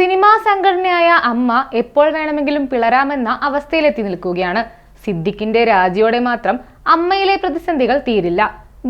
Cinema സംഘടനയായ അമ്മ എപ്പോൾ വേണമെങ്കിലും പിളരാമെന്ന അവസ്ഥയിലെത്തി നിൽക്കുകയാണ്. സിദ്ദിഖിന്റെ രാജിയോടെ മാത്രം അമ്മയിലെ പ്രതിസന്ധികൾ തീരില്ല.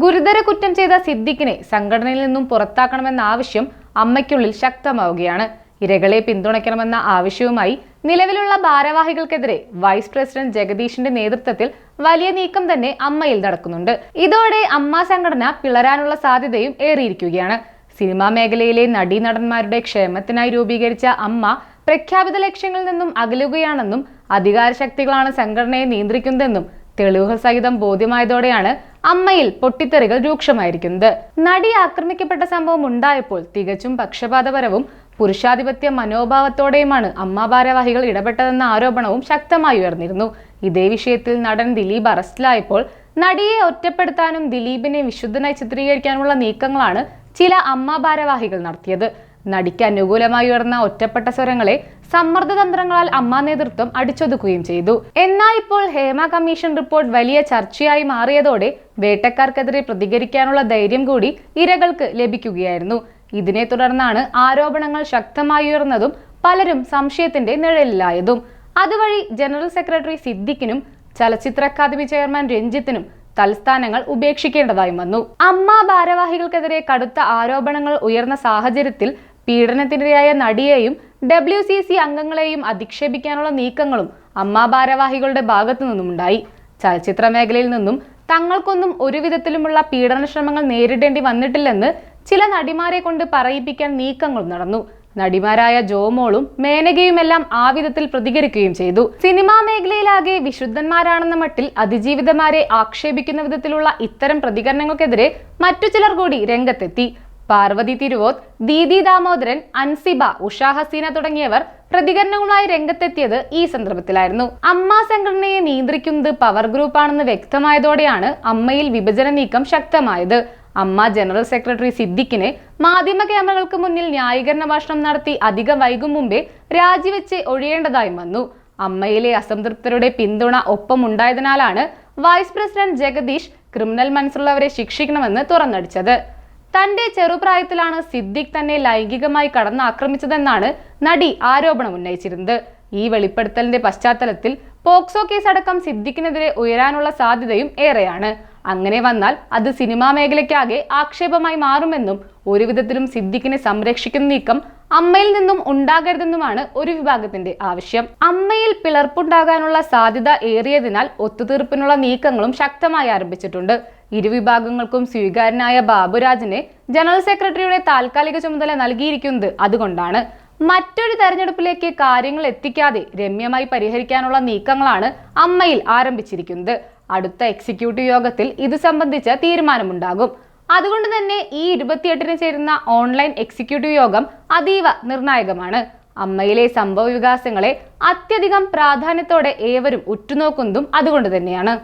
ഗുരുതര കുറ്റം ചെയ്ത സിദ്ദിഖിനെ സംഘടനയിൽ നിന്നും പുറത്താക്കണമെന്ന ആവശ്യം അമ്മയ്ക്കുള്ളിൽ ശക്തമാവുകയാണ്. ഇരകളെ പിന്തുണയ്ക്കണമെന്ന ആവശ്യവുമായി നിലവിലുള്ള ഭാരവാഹികൾക്കെതിരെ വൈസ് പ്രസിഡന്റ് ജഗദീഷിന്റെ നേതൃത്വത്തിൽ വലിയ നീക്കം തന്നെ അമ്മയിൽ നടക്കുന്നുണ്ട്. ഇതോടെ അമ്മ സംഘടന പിളരാനുള്ള സാധ്യതയും ഏറിയിരിക്കുകയാണ്. സിനിമാ മേഖലയിലെ നടീനടന്മാരുടെ ക്ഷേമത്തിനായി രൂപീകരിച്ച അമ്മ പ്രഖ്യാപിത ലക്ഷ്യങ്ങളിൽ നിന്നും അകലുകയാണെന്നും അധികാരശക്തികളാണ് സംഘടനയെ നിയന്ത്രിക്കുന്നതെന്നും തെളിവുകൾ സഹിതം ബോധ്യമായതോടെയാണ് അമ്മയിൽ പൊട്ടിത്തെറികൾ രൂക്ഷമായിരിക്കുന്നത്. നടി ആക്രമിക്കപ്പെട്ട സംഭവം ഉണ്ടായപ്പോൾ തികച്ചും പക്ഷപാതപരവും പുരുഷാധിപത്യ മനോഭാവത്തോടെയുമാണ് അമ്മ ഭാരവാഹികൾ ഇടപെട്ടതെന്ന ആരോപണവും ശക്തമായി ഉയർന്നിരുന്നു. ഇതേ വിഷയത്തിൽ നടൻ ദിലീപ് അറസ്റ്റിലായപ്പോൾ നടിയെ ഒറ്റപ്പെടുത്താനും ദിലീപിനെ വിശുദ്ധനായി ചിത്രീകരിക്കാനുമുള്ള നീക്കങ്ങളാണ് ചില അമ്മ ഭാരവാഹികൾ നടത്തിയത്. നടിക്ക് അനുകൂലമായി ഉയർന്ന ഒറ്റപ്പെട്ട സ്വരങ്ങളെ സമ്മർദ്ദതന്ത്രങ്ങളാൽ അമ്മ നേതൃത്വം അടിച്ചൊതുക്കുകയും ചെയ്തു. എന്നാൽ ഇപ്പോൾ ഹേമ കമ്മീഷൻ റിപ്പോർട്ട് വലിയ ചർച്ചയായി മാറിയതോടെ വേട്ടക്കാർക്കെതിരെ പ്രതികരിക്കാനുള്ള ധൈര്യം കൂടി ഇരകൾക്ക് ലഭിക്കുകയായിരുന്നു. ഇതിനെ തുടർന്നാണ് ആരോപണങ്ങൾ ശക്തമായി ഉയർന്നതും പലരും സംശയത്തിന്റെ നിഴലിലായതും. അതുവഴി ജനറൽ സെക്രട്ടറി സിദ്ദിഖിനും ചലച്ചിത്ര അക്കാദമി ചെയർമാൻ രഞ്ജിത്തിനും തൽസ്ഥാനങ്ങൾ ഉപേക്ഷിക്കേണ്ടതായും വന്നു. അമ്മ ഭാരവാഹികൾക്കെതിരെ കടുത്ത ആരോപണങ്ങൾ ഉയർന്ന സാഹചര്യത്തിൽ പീഡനത്തിനിരയായ നടിയെയും ഡബ്ല്യു സി സി അംഗങ്ങളെയും അധിക്ഷേപിക്കാനുള്ള നീക്കങ്ങളും അമ്മ ഭാരവാഹികളുടെ ഭാഗത്തു നിന്നുമുണ്ടായി ചലച്ചിത്ര മേഖലയിൽ നിന്നും തങ്ങൾക്കൊന്നും ഒരുവിധത്തിലുമുള്ള പീഡനശ്രമങ്ങൾ പീഡന ശ്രമങ്ങൾ നേരിടേണ്ടി വന്നിട്ടില്ലെന്ന് ചില നടിമാരെ കൊണ്ട് പറയിപ്പിക്കാൻ നീക്കങ്ങൾ നടന്നു. നടിമാരായ ജോമോളും മേനകയുമെല്ലാം ആ വിധത്തിൽ പ്രതികരിക്കുകയും ചെയ്തു. സിനിമാ മേഖലയിലാകെ വിശുദ്ധന്മാരാണെന്ന മട്ടിൽ അതിജീവിതമാരെ ആക്ഷേപിക്കുന്ന വിധത്തിലുള്ള ഇത്തരം പ്രതികരണങ്ങൾക്കെതിരെ മറ്റു ചിലർ കൂടി രംഗത്തെത്തി. പാർവതി തിരുവോത്ത് ദീദി ദാമോദരൻ അൻസിബ ഉഷാ ഹസീന തുടങ്ങിയവർ പ്രതികരണങ്ങളുമായി രംഗത്തെത്തിയത് ഈ സന്ദർഭത്തിലായിരുന്നു. അമ്മ സംഘടനയെ നിയന്ത്രിക്കുന്നത് പവർ ഗ്രൂപ്പാണെന്ന് വ്യക്തമായതോടെയാണ് അമ്മയിൽ വിഭജന നീക്കം ശക്തമായത്. അമ്മ ജനറൽ സെക്രട്ടറി സിദ്ദിഖിനെ മാധ്യമ ക്യാമറകൾക്ക് മുന്നിൽ ന്യായീകരണ ഭാഷണം നടത്തി അധികം വൈകും മുമ്പേ രാജിവെച്ച് ഒഴിയേണ്ടതായും വന്നു. അമ്മയിലെ അസംതൃപ്തരുടെ പിന്തുണ ഒപ്പമുണ്ടായതിനാലാണ് വൈസ് പ്രസിഡന്റ് ജഗദീഷ് ക്രിമിനൽ മനസ്സുള്ളവരെ ശിക്ഷിക്കണമെന്ന് തുറന്നടിച്ചത്. തന്റെ ചെറുപ്രായത്തിലാണ് സിദ്ദിഖ് തന്നെ ലൈംഗികമായി കടന്നാക്രമിച്ചതെന്നാണ് നടി ആരോപണം ഉന്നയിച്ചിരുന്നത്. ഈ വെളിപ്പെടുത്തലിന്റെ പശ്ചാത്തലത്തിൽ പോക്സോ കേസ് അടക്കം സിദ്ദിഖിനെതിരെ ഉയരാനുള്ള സാധ്യതയും ഏറെയാണ്. അങ്ങനെ വന്നാൽ അത് സിനിമാ മേഖലയ്ക്കാകെ ആക്ഷേപമായി മാറുമെന്നും ഒരു വിധത്തിലും സിദ്ദിഖിനെ സംരക്ഷിക്കുന്ന നീക്കം അമ്മയിൽ നിന്നും ഉണ്ടാകരുതെന്നുമാണ് ഒരു വിഭാഗത്തിന്റെ ആവശ്യം. അമ്മയിൽ പിളർപ്പുണ്ടാകാനുള്ള സാധ്യത ഏറിയതിനാൽ ഒത്തുതീർപ്പിനുള്ള നീക്കങ്ങളും ശക്തമായി ആരംഭിച്ചിട്ടുണ്ട്. ഇരുവിഭാഗങ്ങൾക്കും സ്വീകാര്യനായ ബാബുരാജിനെ ജനറൽ സെക്രട്ടറിയുടെ താൽക്കാലിക ചുമതല നൽകിയിരിക്കുന്നത് അതുകൊണ്ടാണ്. മറ്റൊരു തെരഞ്ഞെടുപ്പിലേക്ക് കാര്യങ്ങൾ എത്തിക്കാതെ രമ്യമായി പരിഹരിക്കാനുള്ള നീക്കങ്ങളാണ് അമ്മയിൽ ആരംഭിച്ചിരിക്കുന്നത്. അടുത്ത എക്സിക്യൂട്ടീവ് യോഗത്തിൽ ഇത് സംബന്ധിച്ച തീരുമാനമുണ്ടാകും. അതുകൊണ്ട് തന്നെ ഈ ഇരുപത്തിയെട്ടിന് ചേരുന്ന ഓൺലൈൻ എക്സിക്യൂട്ടീവ് യോഗം അതീവ നിർണായകമാണ്. അമ്മയിലെ സംഭവ വികാസങ്ങളെ അത്യധികം പ്രാധാന്യത്തോടെ ഏവരും ഉറ്റുനോക്കുന്നതും അതുകൊണ്ട് തന്നെയാണ്.